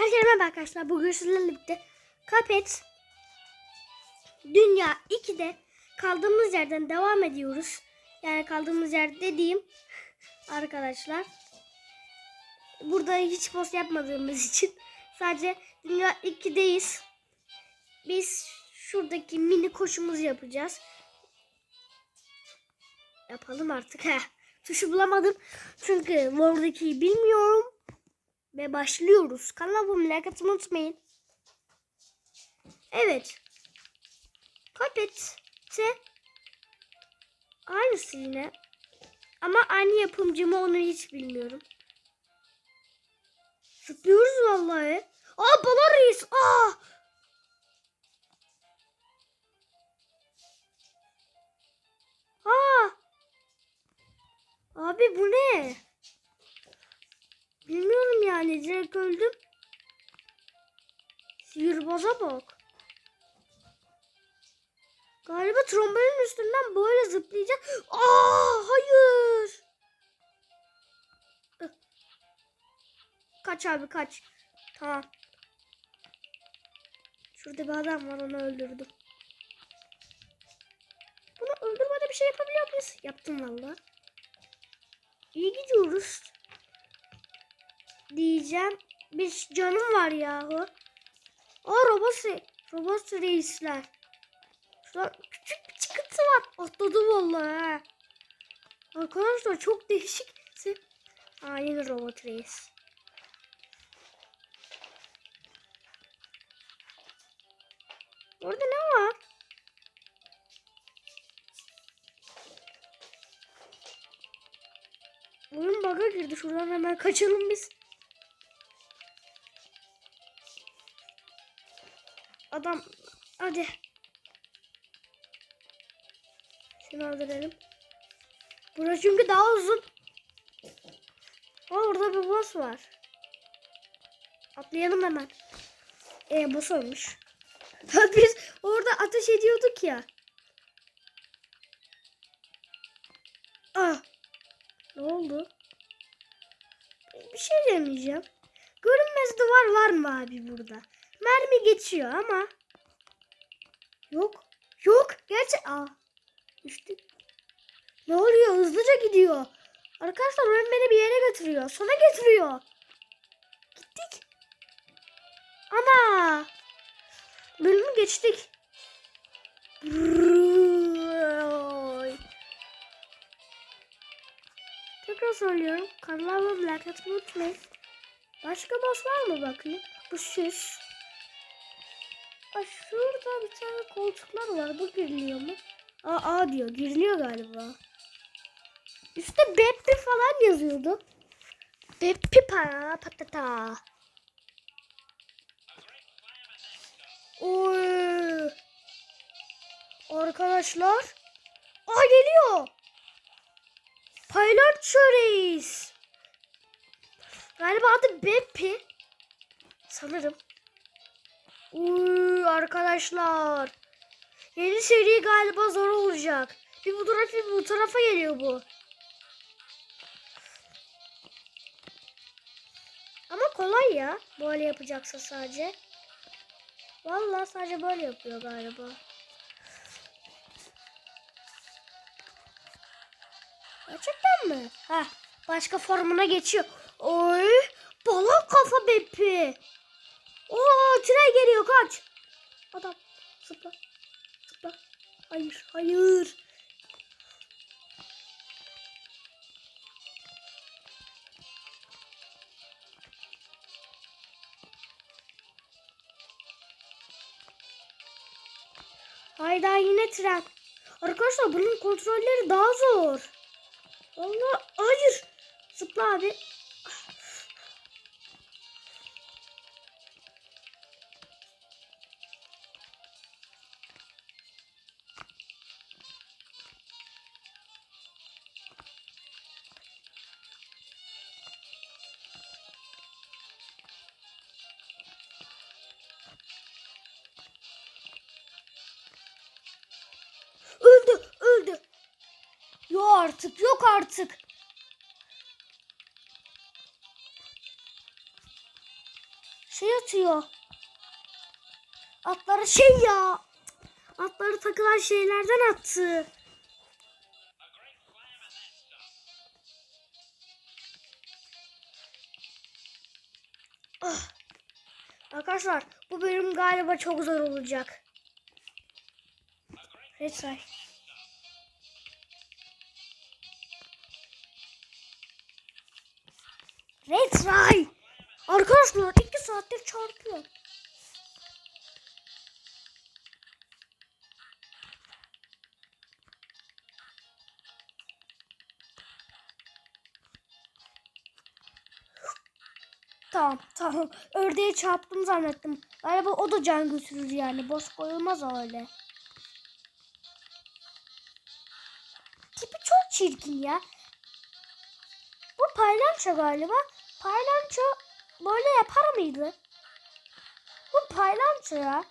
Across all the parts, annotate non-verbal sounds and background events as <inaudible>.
Herkese merhaba arkadaşlar. Bugün sizlerle birlikte Cuphead Dünya 2'de kaldığımız yerden devam ediyoruz. Yani kaldığımız yer dediğim arkadaşlar. Burada hiç post yapmadığımız için <laughs> sadece Dünya 2'deyiz. Biz şuradaki mini koşumuzu yapacağız. Yapalım artık. <laughs> Heh. Tuşu bulamadım. Çünkü World'dakiyi bilmiyorum. Ve başlıyoruz. Abone like atmayı unutmayın. Evet. Cuphead'te aynısı yine. Ama aynı yapımcı mı onu hiç bilmiyorum. Zıplıyoruz vallahi. Aa bala reis. Aa. Aa. Abi bu ne? Yani direkt öldüm. Sihirbaz'a bak. Galiba trombolin üstünden böyle zıplayacak. Aa hayır. Kaç abi kaç. Tamam. Şurada bir adam var onu öldürdüm. Bunu öldürmede bir şey yapabiliyor muyuz? Yaptım valla. İyi gidiyoruz diyeceğim. Bir canım var yahu. O robot, robot reisler. Şurada küçük bir çıkıntı var. Atladım vallahi. ha. Arkadaşlar çok değişik. Aa yine robot reis. Orada ne var? Oyun bug'a girdi. Şuradan hemen kaçalım biz. Adam hadi. Şunu öldürelim. Burası çünkü daha uzun. Aa orada bir boss var. Atlayalım hemen. Ee boss ölmüş. <laughs> Biz orada ateş ediyorduk ya. Ah. Ne oldu? Bir şey demeyeceğim. Görünmez duvar var mı abi burada? Mermi geçiyor ama. Yok. Yok. Gerçi. Aa. Düştük. Ne oluyor? Hızlıca gidiyor. Arkadaşlar oyun beni bir yere götürüyor. Sona getiriyor. Gittik. Ana. Bölümü geçtik. Tekrar söylüyorum. Abone like atmayı unutmayın. Başka boss var mı bakayım? Bu süs. Aa, şurada bir tane koltuklar var. Bu giriliyor mu? Aa, aa diyor. Giriliyor galiba. Üstte Beppi falan yazıyordu. Beppi para patata. Oy. Arkadaşlar. Aa geliyor. Pilot Reis. Galiba adı Beppi. Sanırım. Uy arkadaşlar. Yeni seri galiba zor olacak. Bir bu tarafa bir bu tarafa geliyor bu. Ama kolay ya. Böyle yapacaksa sadece. Vallahi sadece böyle yapıyor galiba. Gerçekten mi? Ha, başka formuna geçiyor. Oy, balon kafa Beppi. Oo, tren geliyor kaç. Adam zıpla. Zıpla. Hayır, hayır. Hayda yine tren. Arkadaşlar bunun kontrolleri daha zor. Allah hayır. Zıpla abi. Artık. şey atıyor. Atları şey ya. Atları takılan şeylerden attı. Ah. Arkadaşlar bu bölüm galiba çok zor olacak. Retry. Retry. Arkadaşlar iki saattir çarpıyor. Tamam tamam. Ördeğe çarptım zannettim. Galiba o da can götürür yani. Boş koyulmaz öyle. Tipi çok çirkin ya. Paylanço galiba. Paylanço böyle yapar mıydı? Bu paylanço ya.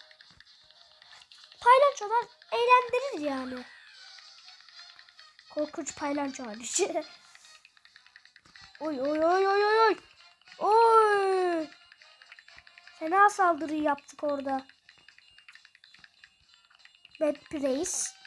Paylançolar eğlendirir yani. Korkunç paylanço hariç. <laughs> oy oy oy oy oy oy. Oy. Fena saldırı yaptık orada. Web Place.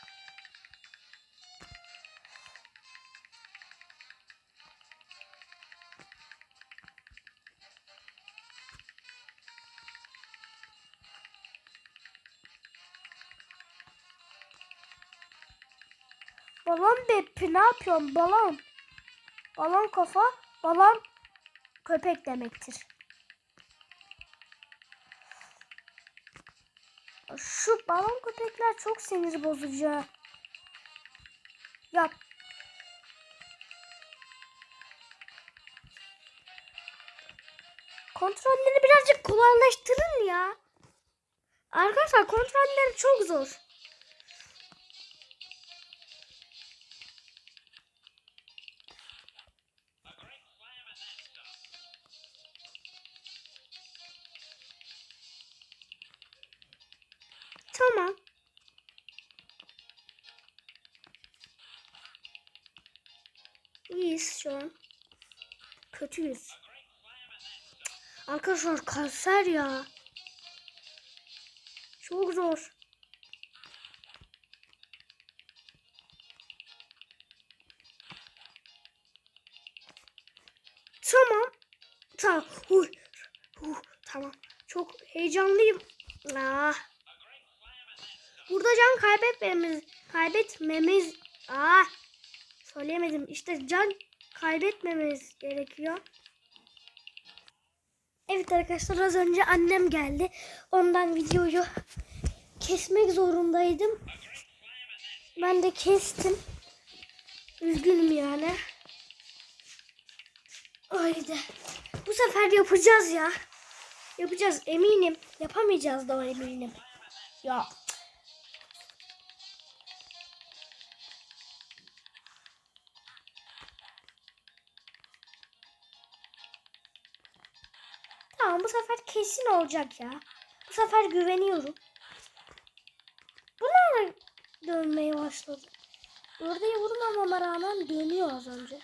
Balon Beppi ne yapıyorsun balon? Balon kafa, balon köpek demektir. Şu balon köpekler çok sinir bozucu. Yap. Kontrolleri birazcık kolaylaştırın ya. Arkadaşlar kontrolleri çok zor. Tamam. İyiyiz şu an. Kötüyüz. Arkadaşlar kanser ya. Çok zor. Tamam. Tamam. Huy. Huh. Tamam. Çok heyecanlıyım. Ah. Burada can kaybetmemiz kaybetmemiz ah söyleyemedim. İşte can kaybetmemiz gerekiyor. Evet arkadaşlar az önce annem geldi. Ondan videoyu kesmek zorundaydım. Ben de kestim. Üzgünüm yani. Haydi. Bu sefer yapacağız ya. Yapacağız eminim. Yapamayacağız da eminim. Ya Tamam bu sefer kesin olacak ya. Bu sefer güveniyorum. Bu nerede dönmeye başladı? Ördeği vurmamama rağmen dönüyor az önce.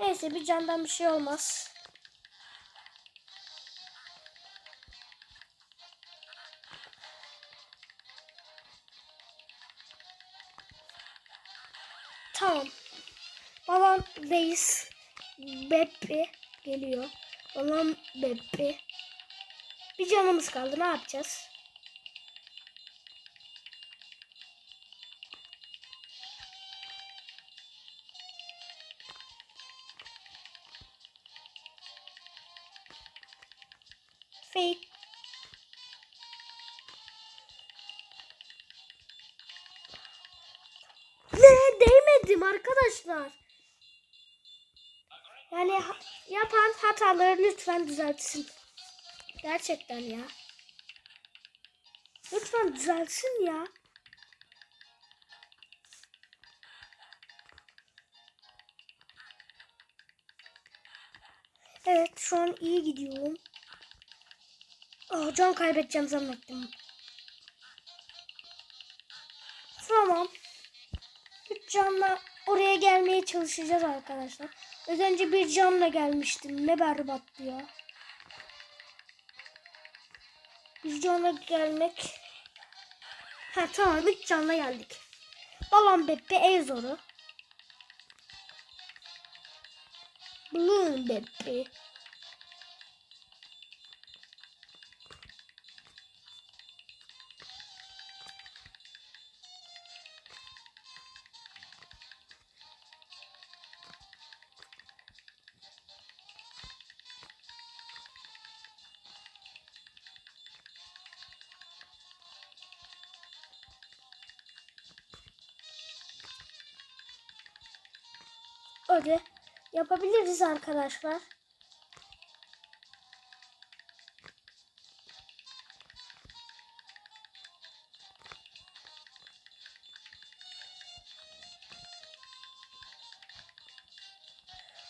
Neyse bir candan bir şey olmaz. Tamam. Babam reis Beppi geliyor. Babam Beppi. Bir canımız kaldı. Ne yapacağız? Fake. Ne değmedim arkadaşlar. Yani yapan hataları lütfen düzeltsin. Gerçekten ya. Lütfen düzeltsin ya. Evet şu an iyi gidiyorum. Aa, can kaybedeceğim zannettim. Tamam. Üç canla oraya gelmeye çalışacağız arkadaşlar. Az önce bir canla gelmiştim. Ne berbattı ya. Bir canla gelmek. Ha tamam bir canla geldik. Balon Beppi en zoru. Balloon Beppi. Öyle yapabiliriz arkadaşlar.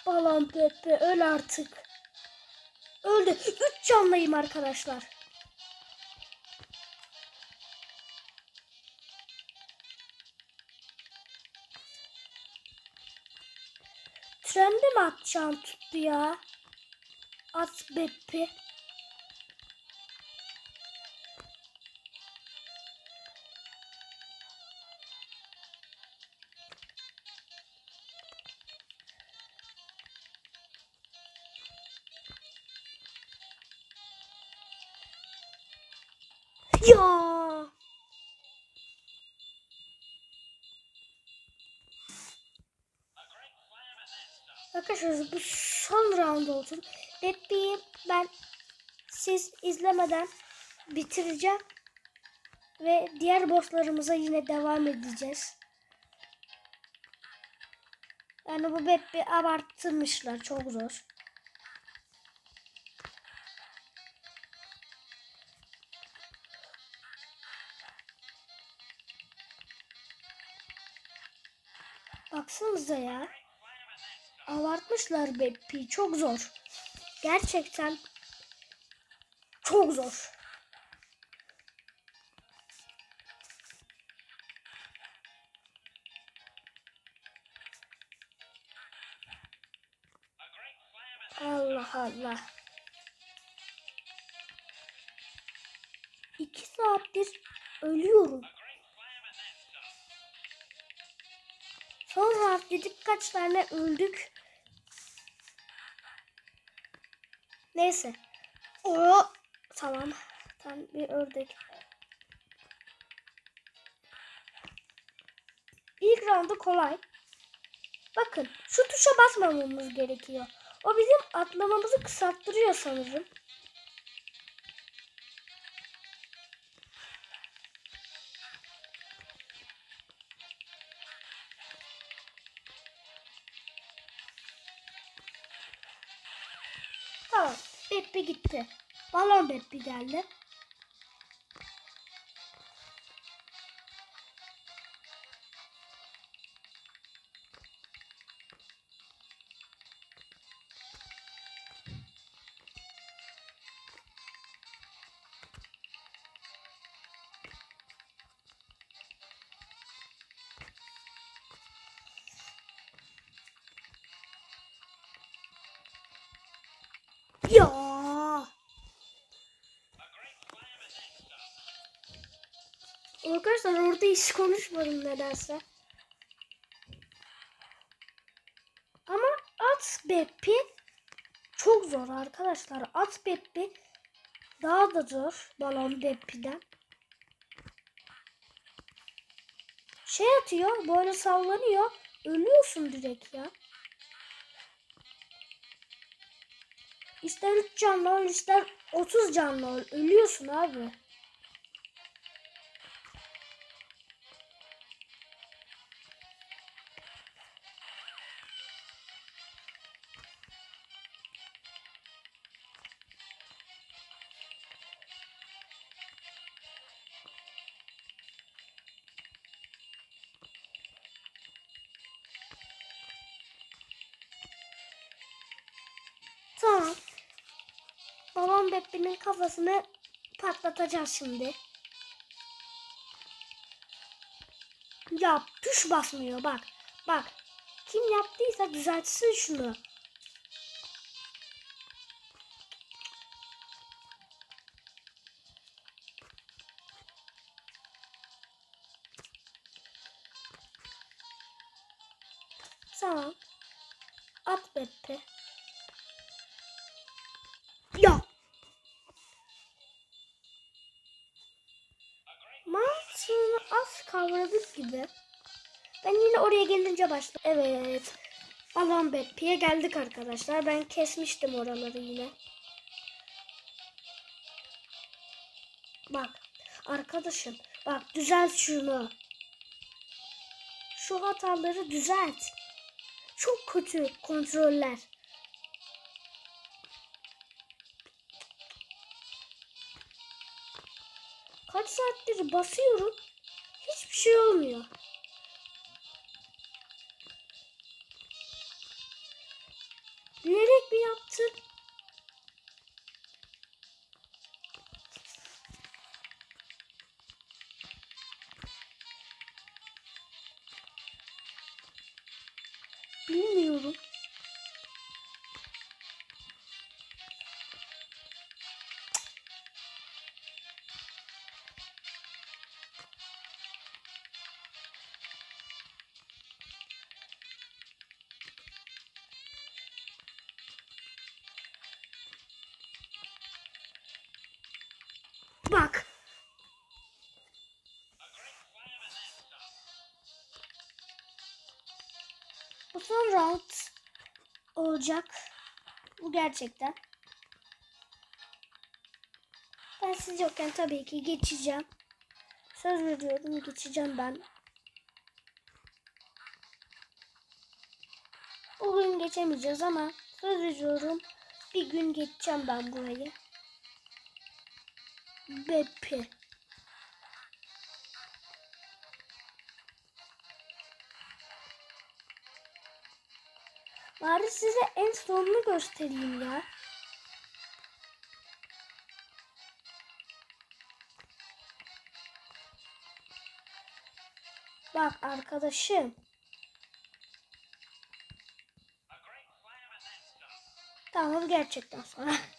Balon Pepe öl artık. Öldü. Üç canlıyım arkadaşlar. Trende mi atacağım tuttu ya? At Beppi. Arkadaşlar bu son round olsun. Beppi'yi ben siz izlemeden bitireceğim. Ve diğer bosslarımıza yine devam edeceğiz. Yani bu Beppi abartmışlar. Çok zor. Baksanıza ya. Abartmışlar Beppi. Çok zor. Gerçekten çok zor. Allah Allah. İki saattir ölüyorum. Son dedik kaç tane öldük. Neyse. O tamam. Tam bir ördek. İlk roundu kolay. Bakın şu tuşa basmamamız gerekiyor. O bizim atlamamızı kısalttırıyor sanırım. Gitti. Balon Beppi geldi. Ya. Arkadaşlar orada hiç konuşmadım nedense. Ama at Beppi çok zor arkadaşlar. At Beppi daha da zor balon Beppi'den. Şey atıyor böyle sallanıyor. Ölüyorsun direkt ya. İster 3 canlı ol ister 30 canlı ol. Ölüyorsun abi. Babam Beppi'nin kafasını patlatacağız şimdi. Ya tuş basmıyor bak. Bak. Kim yaptıysa düzeltsin şunu. Tamam. At Beppe. Kavradık gibi. Ben yine oraya gelince başladım. Evet. Alan Beppi'ye geldik arkadaşlar. Ben kesmiştim oraları yine. Bak. Arkadaşım. Bak düzelt şunu. Şu hataları düzelt. Çok kötü kontroller. Kaç saattir basıyorum. Şey olmuyor. Bilerek mi yaptın? Bilmiyorum. Olacak. Bu gerçekten. Ben siz yokken tabii ki geçeceğim. Söz veriyorum geçeceğim ben. Bugün geçemeyeceğiz ama söz veriyorum bir gün geçeceğim ben burayı. Bepi. Bari size en sonunu göstereyim ya. Bak arkadaşım. Tamam gerçekten sonra. <laughs>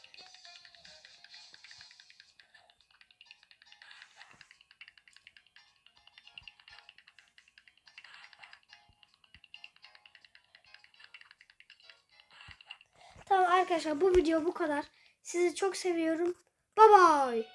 arkadaşlar bu video bu kadar. Sizi çok seviyorum. Bye bye.